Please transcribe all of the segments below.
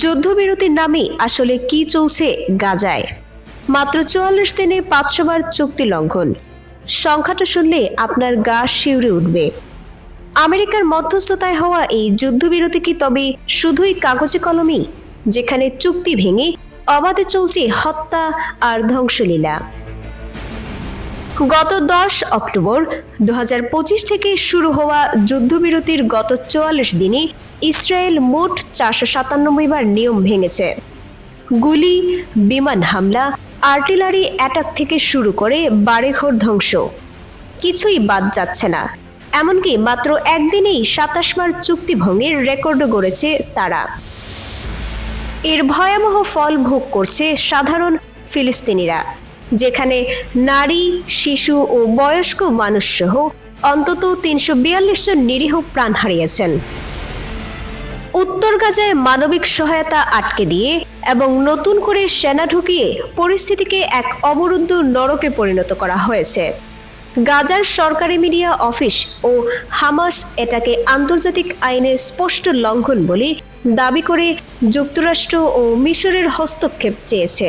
যুদ্ধবিরতির নামে আসলে কি চলছে গাজায়? মাত্র চুয়াল্লিশ দিনে পাঁচশোবার চুক্তি লঙ্ঘন। সংখ্যাটা শুনলে আপনার গা শিউরে উঠবে। আমেরিকার মধ্যস্থতায় হওয়া এই যুদ্ধবিরতি কি তবে শুধুই কাগজে কলমই, যেখানে চুক্তি ভেঙে অবাধে চলছে হত্যা আর ধ্বংসলীলা? গত দশ অক্টোবর দু হাজার পঁচিশ থেকে শুরু হওয়া যুদ্ধবিরতির গত চুয়াল্লিশ দিনে ইসরায়েল মোট চারশো সাতানব্বই বার নিয়ম ভেঙেছে। গুলি, বিমান হামলা, আর্টিলারি অ্যাটাক থেকে শুরু করে বাড়িঘর ধ্বংস। কিছুই বাদ যাচ্ছে না। এমনকি মাত্র একদিনেই সাতাশ বার চুক্তি ভঙ্গের রেকর্ডও গড়েছে তারা। এর ভয়াবহ ফল ভোগ করছে সাধারণ ফিলিস্তিনিরা। যেখানে নারী, শিশু ও বয়স্ক মানুষ সহ অন্তত তিনশো বিয়াল্লিশ জন নিরীহ প্রাণ হারিয়েছেন। উত্তর গাজায় মানবিক সহায়তা আটকে দিয়ে এবং নতুন করে সেনা ঢুকিয়ে পরিস্থিতিকে এক অবরুদ্ধ নরকে পরিণত করা হয়েছে। গাজার সরকারি মিডিয়া অফিস ও হামাস এটাকে আন্তর্জাতিক আইনের স্পষ্ট লঙ্ঘন বলে দাবি করে যুক্তরাষ্ট্র ও মিশরের হস্তক্ষেপ চেয়েছে।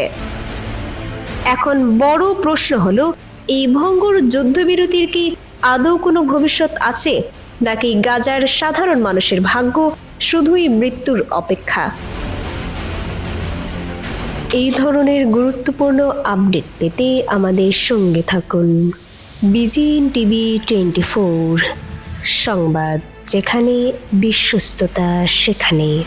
এখন বড় প্রশ্ন হলো, এই ভঙ্গুর যুদ্ধবিরতির কি আদৌ কোনো ভবিষ্যৎ আছে? নাকি গাজার সাধারণ মানুষের ভাগ্য শুধুই মৃত্যুর অপেক্ষা? এই ধরনের গুরুত্বপূর্ণ আপডেট পেতে আমাদের সঙ্গে থাকুন বিজিএন টিভি টোয়েন্টি ফোর সংবাদ যেখানে বিশ্বস্ততা সেখানে।